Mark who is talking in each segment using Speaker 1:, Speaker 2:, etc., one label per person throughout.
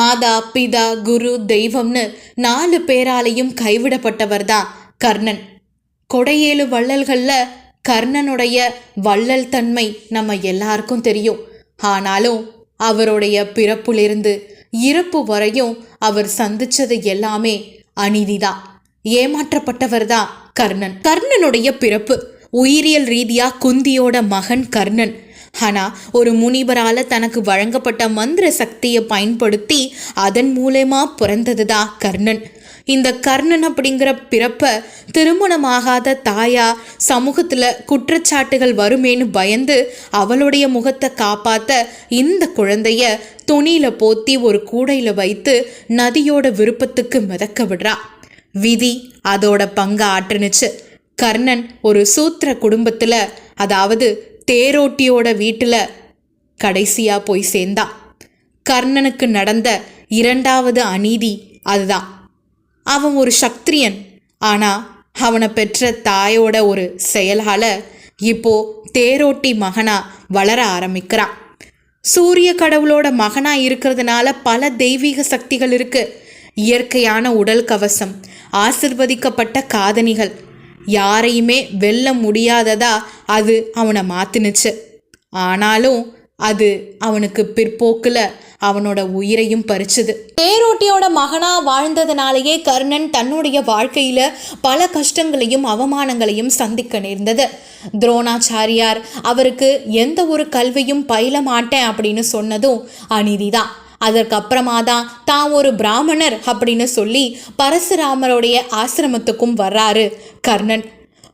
Speaker 1: மாதா பிதா குரு தெய்வம்னு நாலு பேராலையும் கைவிடப்பட்டவர் தான் கர்ணன். கொடையேழு வள்ளல்கள்ல கர்ணனுடைய வள்ளல் தன்மை நம்ம எல்லாருக்கும் தெரியும். ஆனாலும் அவருடைய பிறப்பிலிருந்து இறப்பு வரையும் அவர் சந்திச்சது எல்லாமே அநீதிதான் ஏமாற்றப்பட்டவர் தான் கர்ணன். கர்ணனுடைய பிறப்பு உயிரியல் ரீதியா குந்தியோட மகன் கர்ணன். ஆனா ஒரு முனிவரால தனக்கு வழங்கப்பட்ட மந்திர சக்தியை பயன்படுத்தி அதன் மூலயமா பிறந்ததுதான் கர்ணன். இந்த கர்ணன் அப்படிங்கிற பிறப்ப திருமணமாகாத தாயா சமூகத்துல குற்றச்சாட்டுகள் வருமேன்னு பயந்து அவளுடைய முகத்தை காப்பாத்த இந்த குழந்தைய துணியில போத்தி ஒரு கூடையில வைத்து நதியோட விருப்பத்துக்கு மிதக்க விடுறா. விதி அதோட பங்கு ஆற்றுனுச்சு. கர்ணன் ஒரு சூத்திர குடும்பத்துல அதாவது தேரோட்டியோட வீட்டில் கடைசியாக போய் சேர்ந்தான் கர்ணனுக்கு நடந்த இரண்டாவது அநீதி அதுதான். அவன் ஒரு சக்திரியன். ஆனால் அவனை பெற்ற தாயோட ஒரு செயலால் இப்போ தேரோட்டி மகனா வளர ஆரம்பிக்கிறான். சூரிய கடவுளோட மகனா இருக்கிறதுனால பல தெய்வீக சக்திகள் இருக்கு. இயற்கையான உடல் கவசம் ஆசிர்வதிக்கப்பட்ட காதணிகள் யாரையுமே வெல்ல முடியாததா அது அவனை மாற்றினுச்சு ஆனாலும் அது அவனுக்கு பிற்போக்கில் அவனோட உயிரையும் பறிச்சுது. தேரோட்டியோட மகனா வாழ்ந்ததுனாலேயே கர்ணன் தன்னுடைய வாழ்க்கையில பல கஷ்டங்களையும் அவமானங்களையும் சந்திக்க நேர்ந்தது. துரோணாச்சாரியார் அவருக்கு எந்த ஒரு கல்வியும் பயில மாட்டேன் அப்படின்னு சொன்னதும் அநீதிதான். அதற்கப்புறமா தான் தான் ஒரு பிராமணர் அப்படின்னு சொல்லி பரசுராமருடைய ஆசிரமத்துக்கும் வர்றாரு கர்ணன்.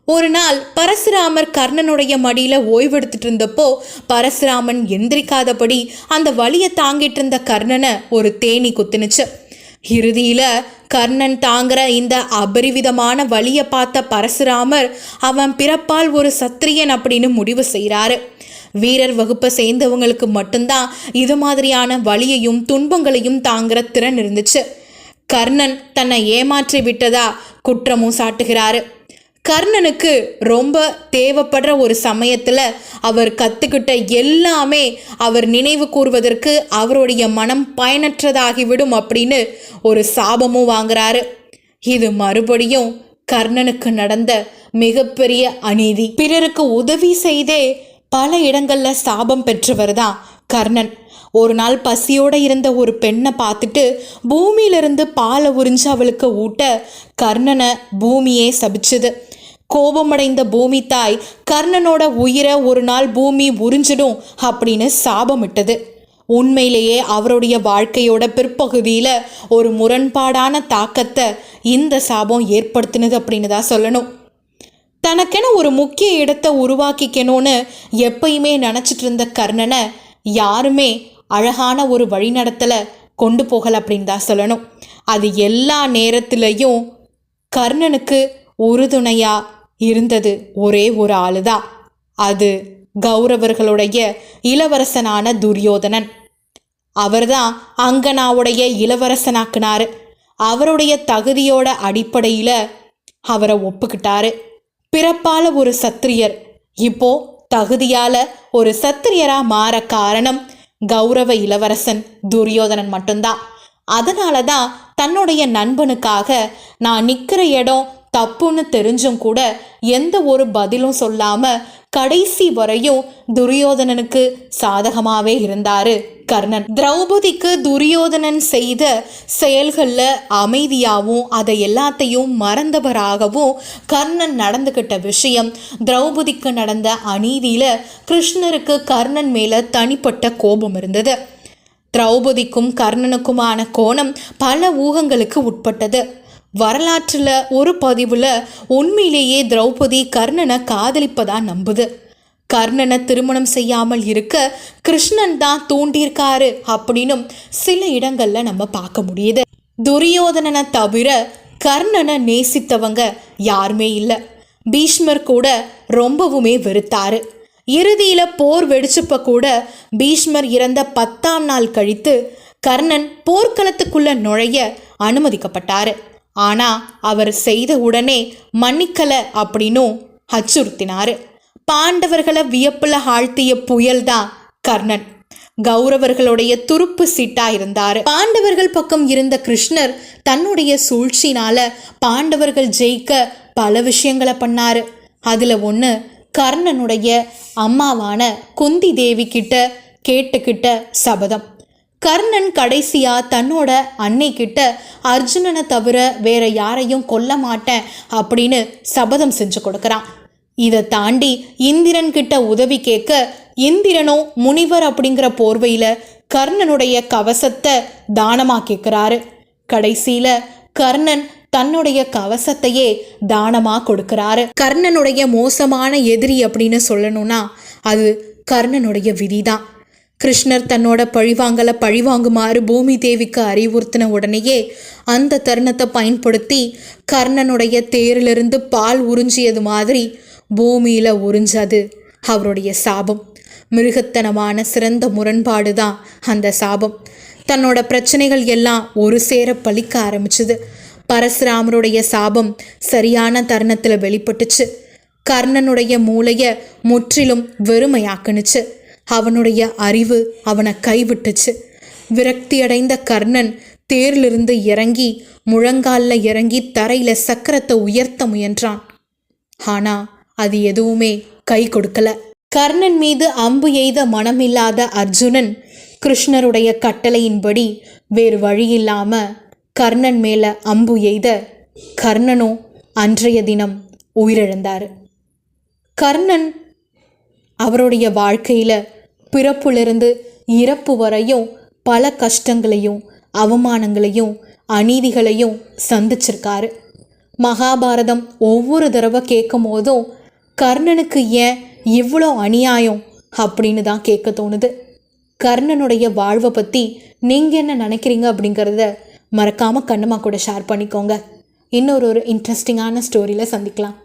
Speaker 1: ஒரு நாள் பரசுராமர் கர்ணனுடைய மடியில் ஓய்வெடுத்துட்டு இருந்தப்போ பரசுராமன் எந்திரிக்காதபடி அந்த வழியை தாங்கிட்டு இருந்த கர்ணனை ஒரு தேனி குத்துனுச்சு. இறுதியில் கர்ணன் தாங்குற இந்த அபரிவிதமான வழியை பார்த்த பரசுராமர் அவன் பிறப்பால் ஒரு சத்திரியன் அப்படின்னு முடிவு செய்கிறாரு வீரர் வகுப்பை சேர்ந்தவங்களுக்கு மட்டும்தான் இது மாதிரியான வழியையும் துன்பங்களையும் தாங்குற திறன் இருந்துச்சு. கர்ணன் தன்னை ஏமாற்றி விட்டதா குற்றமும் சாட்டுகிறாரு. கர்ணனுக்கு ரொம்ப தேவைப்படுற ஒரு சமயத்தில் அவர் கற்றுக்கிட்ட எல்லாமே அவர் நினைவு கூறுவதற்கு அவருடைய மனம் பயனற்றதாகிவிடும் அப்படின்னு ஒரு சாபமும் வாங்குறாரு. இது மறுபடியும் கர்ணனுக்கு நடந்த மிகப்பெரிய அநீதி. பிறருக்கு உதவி செய்தே பல இடங்களில் சாபம் பெற்றவர் தான் கர்ணன். ஒரு நாள் பசியோடு இருந்த ஒரு பெண்ணை பார்த்துட்டு பூமியிலிருந்து பாலை உறிஞ்சு அவளுக்கு ஊட்ட கர்ணனை பூமியே சபிச்சுது. கோபமடைந்த பூமி தாய் கர்ணனோட உயிரை ஒரு நாள் பூமி உறிஞ்சிடும் அப்படின்னு சாபமிட்டது. உண்மையிலேயே அவருடைய வாழ்க்கையோட பிற்பகுதியில் ஒரு முரண்பாடான தாக்கத்தை இந்த சாபம் ஏற்படுத்தினது அப்படின்னு தான் சொல்லணும். ஒரு முக்கிய இடத்தை உருவாக்கிக்கணும்னு எப்பயுமே நினச்சிட்டு இருந்த கர்ணனை யாருமே அழகான ஒரு வழிநடத்தலை கொண்டு போகலை அப்படின்னு தான் சொல்லணும். அது எல்லா நேரத்திலையும் கர்ணனுக்கு உறுதுணையாக இருந்தது ஒரே ஒரு ஆளுதான். அது கௌரவர்களுடைய இளவரசனான துரியோதனன். அவர்தான் அங்கனாவுடைய இளவரசனாக்குனாரு. அவருடைய தகுதியோட அடிப்படையில் அவரை ஒப்புக்கிட்டாரு. பிறப்பால ஒரு சத்திரியர். இப்போ தகுதியால ஒரு சத்திரியரா மாற காரணம் கௌரவ இளவரசன் துரியோதனன் மட்டும்தான். அதனால தான் தன்னுடைய நண்பனுக்காக நான் நிற்கிற இடம் தப்புன்னு தெரிஞ்சும் கூட எந்த ஒரு பதிலும் சொல்லாம கடைசி வரையும் துரியோதனனுக்கு சாதகமாவே இருந்தாரு கர்ணன். திரௌபதிக்கு துரியோதனன் செய்த செயல்களில் அமைதியாகவும் அதை எல்லாத்தையும் மறந்தவராகவும் கர்ணன் நடந்துக்கிட்ட விஷயம் திரௌபதிக்கு நடந்த அநீதியில் கிருஷ்ணருக்கு கர்ணன் மேலே தனிப்பட்ட கோபம் இருந்தது. திரௌபதிக்கும் கர்ணனுக்குமான கோணம் பல ஊகங்களுக்கு உட்பட்டது. வரலாற்றில் ஒரு பதிவில் உண்மையிலேயே திரௌபதி கர்ணனை காதலிப்பதா நம்புது. கர்ணனை திருமணம் செய்யாமல் இருக்க கிருஷ்ணன் தான் தூண்டியிருக்காரு அப்படின்னும் சில இடங்களில் நம்ம பார்க்க முடியுது. துரியோதனனை தவிர கர்ணனை நேசித்தவங்க யாருமே இல்லை. பீஷ்மர் கூட ரொம்பவுமே வெறுத்தாரு. இறுதியில் போர் வெடிச்சப்ப கூட பீஷ்மர் இறந்த பத்தாம் நாள் கழித்து கர்ணன் போர்க்களத்துக்குள்ள நுழைய அனுமதிக்கப்பட்டாரு. ஆனா அவர் செய்த உடனே மன்னிக்கல அப்படின்னும் அச்சுறுத்தினாரு. பாண்டவர்களை வியப்புல ஆழ்த்திய புயல் தான் கர்ணன். கௌரவர்களுடைய துருப்பு சீட்டா இருந்தாரு. பாண்டவர்கள் பக்கம் இருந்த கிருஷ்ணர் தன்னுடைய சூழ்ச்சினால பாண்டவர்கள் ஜெயிக்க பல விஷயங்களை பண்ணாரு. அதுல ஒன்று கர்ணனுடைய அம்மாவான குந்தி தேவி கிட்ட கேட்டுக்கிட்ட சபதம். கர்ணன் கடைசியா தன்னோட அன்னை கிட்ட அர்ஜுனனை தவிர வேற யாரையும் கொல்ல மாட்டேன் அப்படின்னு சபதம் செஞ்சு கொடுக்கறான். இதை தாண்டி இந்திரன் கிட்ட உதவி கேட்க இந்திரனோ முனிவர் அப்படிங்கிற போர்வையில கர்ணனுடைய கவசத்தை தானமா கேட்கிறாரு? கடைசியில கர்ணன் தன்னுடைய கவசத்தையே தானமா கொடுக்கிறாரு. கர்ணனுடைய மோசமான எதிரி அப்படின்னு சொல்லணும்னா அது கர்ணனுடைய விதிதான். கிருஷ்ணர் தன்னோட பழிவாங்கலை பழிவாங்குமாறு பூமி தேவிக்கு அறிவுறுத்தின உடனேயே அந்த தருணத்தை பயன்படுத்தி கர்ணனுடைய தேரிலிருந்து பால் உறிஞ்சியது மாதிரி பூமியில் உறிஞ்சது. அவருடைய சாபம். மிருகத்தனமான சிறந்த முரண்பாடு தான் அந்த சாபம். தன்னோட பிரச்சனைகள் எல்லாம் ஒரு சேர பழிக்க ஆரம்பிச்சுது. பரசுராமருடைய சாபம் சரியான தருணத்தில் வெளிப்பட்டுச்சு. கர்ணனுடைய மூளையை முற்றிலும் வெறுமையாக்குனுச்சு. அவனுடைய அறிவு அவனை கைவிட்டுச்சு. விரக்தியடைந்த கர்ணன் தேரிலிருந்து இறங்கி முழங்கால்ல இறங்கி தரையில சக்கரத்தை உயர்த்த முயன்றான். ஆனா அது எதுவுமே கை கொடுக்கல. கர்ணன் மீது அம்பு எய்த மனமில்லாத அர்ஜுனன் கிருஷ்ணருடைய கட்டளையின்படி வேறு வழியில்லாம கர்ணன் மேல அம்பு எய்த கர்ணனோ அன்றைய தினம் உயிரிழந்தார். கர்ணன் அவருடைய வாழ்க்கையில் பிறப்புலிருந்து இறப்பு வரையும் பல கஷ்டங்களையும் அவமானங்களையும் அநீதிகளையும் சந்திச்சிருக்காரு. மகாபாரதம் ஒவ்வொரு தடவை கேட்கும் போதும் கர்ணனுக்கு ஏன் இவ்வளோ அநியாயம்? அப்படின்னு தான் கேட்க தோணுது. கர்ணனுடைய வாழ்வை பற்றி நீங்கள் என்ன நினைக்கிறீங்க அப்படிங்கிறத மறக்காமல் கண்ணம்மா கூட ஷேர் பண்ணிக்கோங்க. இன்னொரு ஒரு இன்ட்ரெஸ்டிங்கான ஸ்டோரியில் சந்திக்கலாம்.